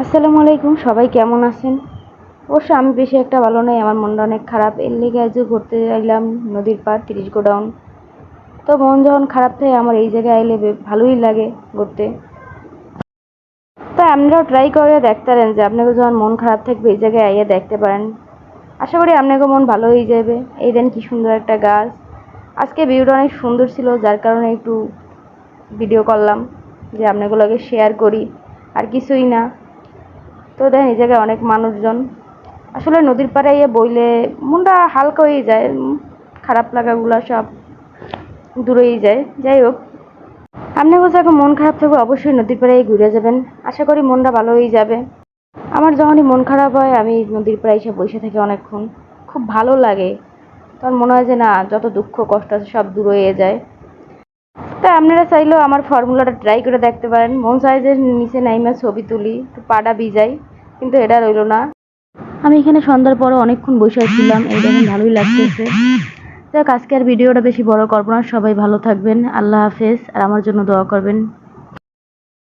আসসালামু আলাইকুম, সবাই কেমন আছেন? অবশ্য আমি বেশি একটা ভালো নই, আমার মনটা অনেক খারাপ। এর লেগে আজ ঘুরতে যাইলাম নদীর পাড়, তিরিশ গোডাউন। তো মন যখন খারাপ থাকে, আমার এই জায়গায় আইলে ভালোই লাগে ঘুরতে। তাই আপনারাও ট্রাই করে দেখতে পারেন যে আপনাকে যখন মন খারাপ থাকবে, এই জায়গায় আইয়া দেখতে পারেন। আশা করি আপনাকে মন ভালো হয়ে যাবে এই দেন কি সুন্দর একটা গাছ। আজকে ভিউটা অনেক সুন্দর ছিল, যার কারণে একটু ভিডিও করলাম যে আপনাগুলোকে শেয়ার করি। আর কিছুই না। তো দেখেন এই জায়গায় অনেক মানুষজন। আসলে নদীর পাড়ে ইয়ে বইলে মনটা হালকা হয়ে যায় খারাপ লাগাগুলো সব দূরেই যায়। যাই হোক আপনাকে এখন মন খারাপ থাকবে, অবশ্যই নদীর পাড়ে ঘুরে যাবেন। আশা করি মনটা ভালো হয়ে যাবে। আমার যখনই মন খারাপ হয়, আমি নদীর পাড়ে এসে বসে থাকি অনেকক্ষণ। খুব ভালো লাগে। তখন মনে হয় যে না, যত দুঃখ কষ্ট আছে সব দূর হয়ে যায়। তাই আপনারা চাইলেও আমার ফর্মুলাটা ট্রাই করে দেখতে পারেন। মন সাইজের নিচে নাইমা ছবি তুলি, একটু পাটা ভিজাই। কিন্তু এটা রইল না। আমি এখানে সন্ধ্যার পরে অনেকক্ষণ বসে ছিলাম এই দেখেন ভালোই লাগতেছে। যাক আজকে আর ভিডিওটা বেশি বড় করব না, সবাই ভালো থাকবেন, আল্লাহ হাফেজ, আর আমার জন্য দোয়া করবেন।